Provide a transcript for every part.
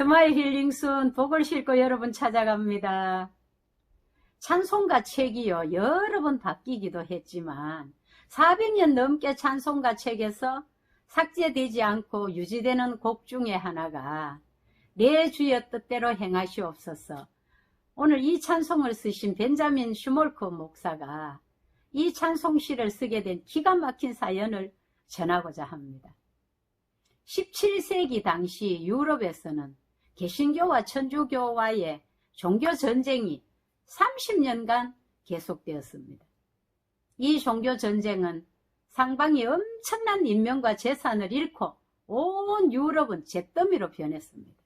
스마일 힐링순 복을 싣고 여러분 찾아갑니다. 찬송가 책이요 여러 번 바뀌기도 했지만 400년 넘게 찬송가 책에서 삭제되지 않고 유지되는 곡 중에 하나가 내 주여 뜻대로 행하시옵소서 오늘 이 찬송을 쓰신 벤자민 슈몰크 목사가 이 찬송시를 쓰게 된 기가 막힌 사연을 전하고자 합니다. 17세기 당시 유럽에서는 개신교와 천주교와의 종교 전쟁이 30년간 계속되었습니다. 이 종교 전쟁은 상방이 엄청난 인명과 재산을 잃고 온 유럽은 잿더미로 변했습니다.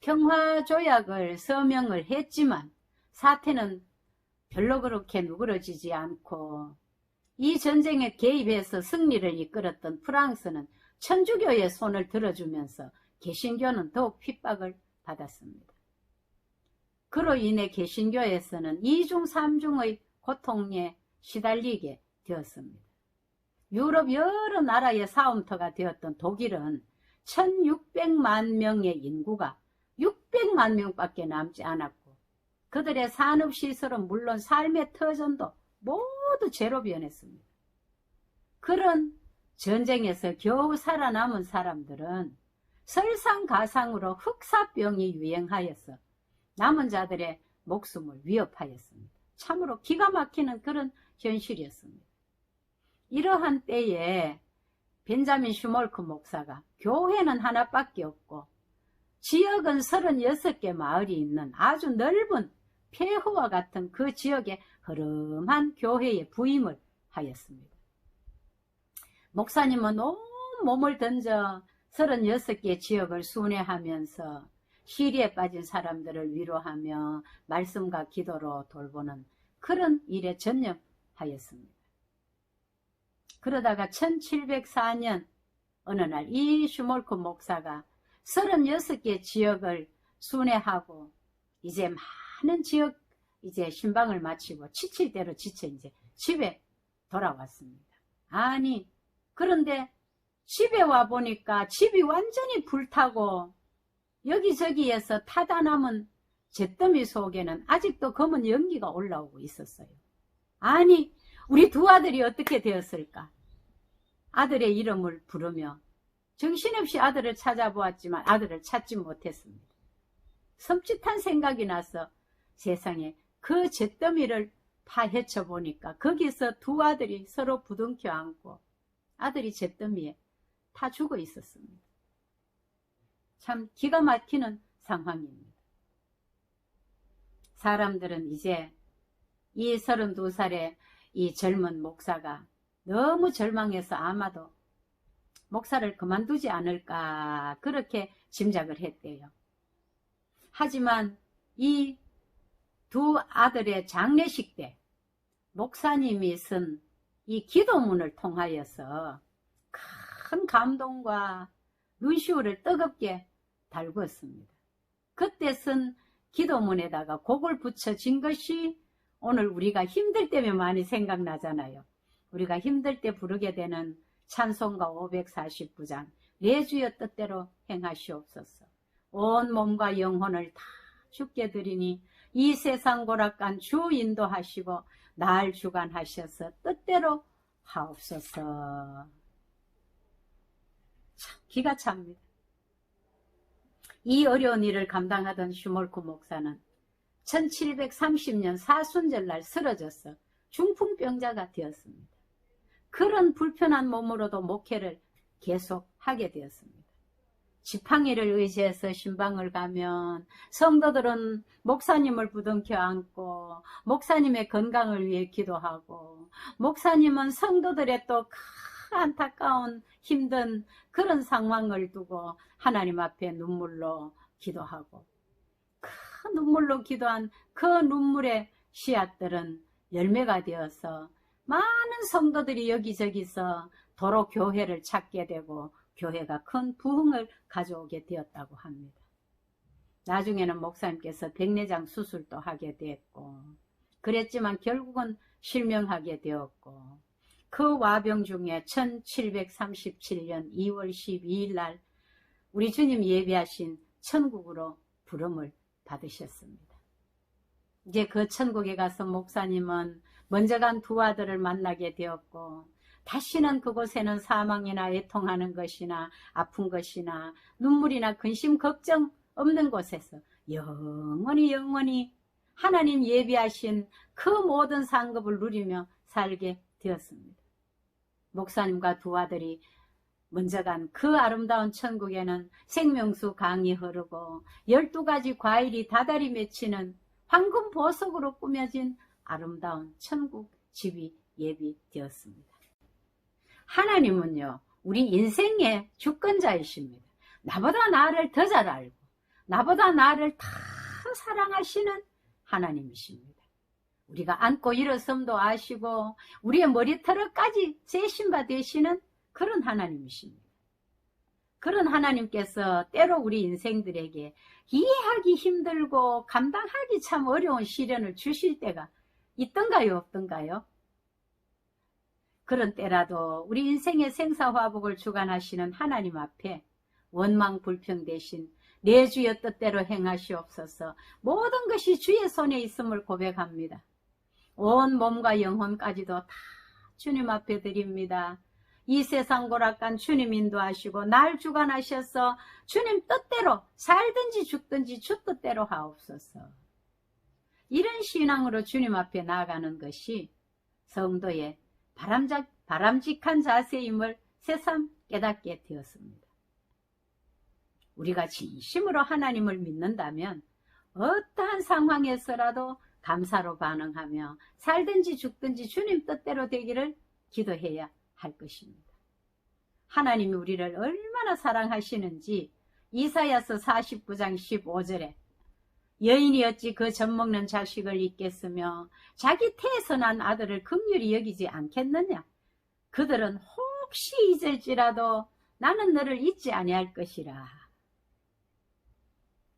평화 조약을 서명을 했지만 사태는 별로 그렇게 누그러지지 않고 이 전쟁에 개입해서 승리를 이끌었던 프랑스는 천주교의 손을 들어주면서 개신교는 더욱 핍박을 받았습니다. 그로 인해 개신교에서는 이중삼중의 고통에 시달리게 되었습니다. 유럽 여러 나라의 사움터가 되었던 독일은 1600만 명의 인구가 600만 명밖에 남지 않았고 그들의 산업시설은 물론 삶의 터전도 모두 제로 변했습니다. 그런 전쟁에서 겨우 살아남은 사람들은 설상가상으로 흑사병이 유행하여서 남은 자들의 목숨을 위협하였습니다. 참으로 기가 막히는 그런 현실이었습니다. 이러한 때에 벤자민 슈몰크 목사가 교회는 하나밖에 없고 지역은 36개 마을이 있는 아주 넓은 폐허와 같은 그 지역에 흐름한 교회에 부임을 하였습니다. 목사님은 온 몸을 던져 36개 지역을 순회하면서 시리에 빠진 사람들을 위로하며 말씀과 기도로 돌보는 그런 일에 전념하였습니다. 그러다가 1704년 어느 날 이 슈몰크 목사가 36개 지역을 순회하고 이제 많은 지역 이제 신방을 마치고 지칠 대로 지쳐 이제 집에 돌아왔습니다. 아니 그런데 집에 와 보니까 집이 완전히 불타고 여기저기에서 타다 남은 잿더미 속에는 아직도 검은 연기가 올라오고 있었어요. 아니 우리 두 아들이 어떻게 되었을까? 아들의 이름을 부르며 정신없이 아들을 찾아보았지만 아들을 찾지 못했습니다. 섬찟한 생각이 나서 세상에 그 잿더미를 파헤쳐 보니까 거기서 두 아들이 서로 부둥켜 안고 아들이 잿더미에 다 죽어 있었습니다. 참 기가 막히는 상황입니다. 사람들은 이제 이 32살의 이 젊은 목사가 너무 절망해서 아마도 목사를 그만두지 않을까 그렇게 짐작을 했대요. 하지만 이 두 아들의 장례식 때 목사님이 쓴 이 기도문을 통하여서 큰 감동과 눈시울을 뜨겁게 달구었습니다. 그때 쓴 기도문에다가 곡을 붙여진 것이 오늘 우리가 힘들 때면 많이 생각나잖아요. 우리가 힘들 때 부르게 되는 찬송가 549장 내 주여 뜻대로 행하시옵소서 온 몸과 영혼을 다 죽게 드리니 이 세상 고락간 주 인도하시고 날 주관하셔서 뜻대로 하옵소서 참 기가 찹니다 이 어려운 일을 감당하던 슈몰크 목사는 1730년 사순절날 쓰러져서 중풍병자가 되었습니다. 그런 불편한 몸으로도 목회를 계속 하게 되었습니다. 지팡이를 의지해서 신방을 가면 성도들은 목사님을 부둥켜 안고 목사님의 건강을 위해 기도하고 목사님은 성도들의 또 안타까운 힘든 그런 상황을 두고 하나님 앞에 눈물로 기도하고 그 눈물로 기도한 그 눈물의 씨앗들은 열매가 되어서 많은 성도들이 여기저기서 도로 교회를 찾게 되고 교회가 큰 부흥을 가져오게 되었다고 합니다. 나중에는 목사님께서 백내장 수술도 하게 됐고 그랬지만 결국은 실명하게 되었고 그 와병 중에 1737년 2월 12일 날 우리 주님 예비하신 천국으로 부름을 받으셨습니다. 이제 그 천국에 가서 목사님은 먼저 간 두 아들을 만나게 되었고 다시는 그곳에는 사망이나 애통하는 것이나 아픈 것이나 눈물이나 근심 걱정 없는 곳에서 영원히 영원히 하나님 예비하신 그 모든 상급을 누리며 살게 되었습니다. 목사님과 두 아들이 먼저 간 그 아름다운 천국에는 생명수 강이 흐르고 열두 가지 과일이 다달이 맺히는 황금 보석으로 꾸며진 아름다운 천국 집이 예비되었습니다. 하나님은요, 우리 인생의 주권자이십니다. 나보다 나를 더 잘 알고, 나보다 나를 더 사랑하시는 하나님이십니다. 우리가 앉고 일어섬도 아시고, 우리의 머리털까지 재신바 되시는 그런 하나님이십니다. 그런 하나님께서 때로 우리 인생들에게 이해하기 힘들고 감당하기 참 어려운 시련을 주실 때가 있던가요, 없던가요? 그런 때라도 우리 인생의 생사화복을 주관하시는 하나님 앞에 원망 불평 대신 내 주여 뜻대로 행하시옵소서 모든 것이 주의 손에 있음을 고백합니다. 온 몸과 영혼까지도 다 주님 앞에 드립니다. 이 세상 고락간 주님 인도하시고 날 주관하셔서 주님 뜻대로 살든지 죽든지 주 뜻대로 하옵소서. 이런 신앙으로 주님 앞에 나아가는 것이 성도의 바람작, 바람직한 자세임을 새삼 깨닫게 되었습니다. 우리가 진심으로 하나님을 믿는다면 어떠한 상황에서라도 감사로 반응하며 살든지 죽든지 주님 뜻대로 되기를 기도해야 할 것입니다. 하나님이 우리를 얼마나 사랑하시는지 이사야서 49장 15절에 여인이 어찌 그 젖먹는 자식을 잊겠으며 자기 태에서 난 아들을 극률히 여기지 않겠느냐 그들은 혹시 잊을지라도 나는 너를 잊지 아니할 것이라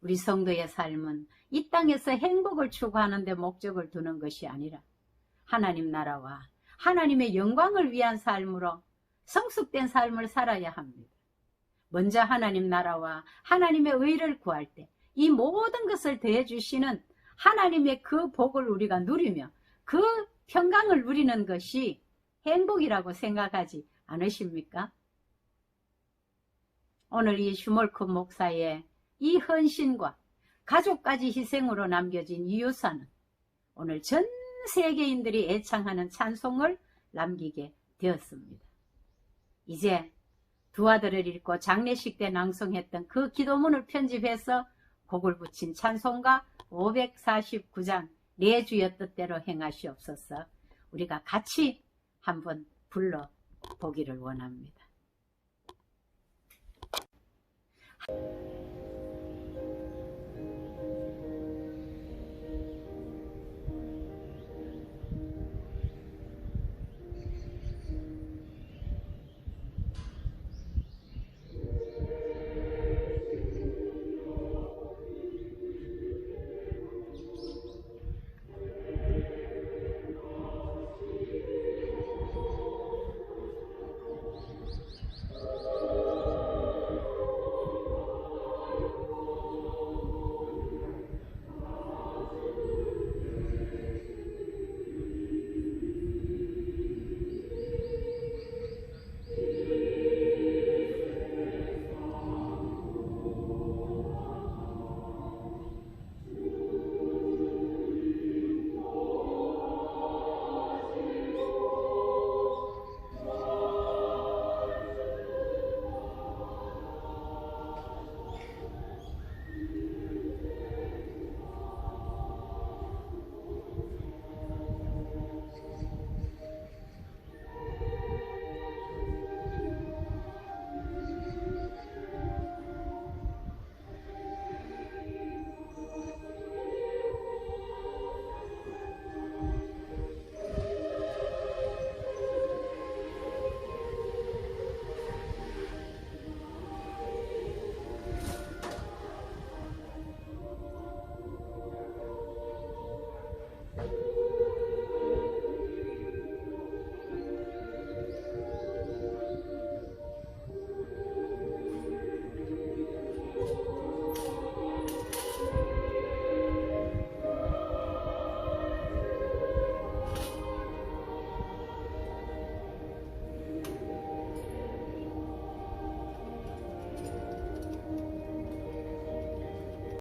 우리 성도의 삶은 이 땅에서 행복을 추구하는 데 목적을 두는 것이 아니라 하나님 나라와 하나님의 영광을 위한 삶으로 성숙된 삶을 살아야 합니다. 먼저 하나님 나라와 하나님의 의를 구할 때 이 모든 것을 더해주시는 하나님의 그 복을 우리가 누리며 그 평강을 누리는 것이 행복이라고 생각하지 않으십니까? 오늘 이 슈몰크 목사의 이 헌신과 가족까지 희생으로 남겨진 이웃사는 오늘 전 세계인들이 애창하는 찬송을 남기게 되었습니다. 이제 두 아들을 잃고 장례식 때 낭송했던 그 기도문을 편집해서 곡을 붙인 찬송가 549장 내 주여 뜻대로 행하시옵소서 우리가 같이 한번 불러보기를 원합니다.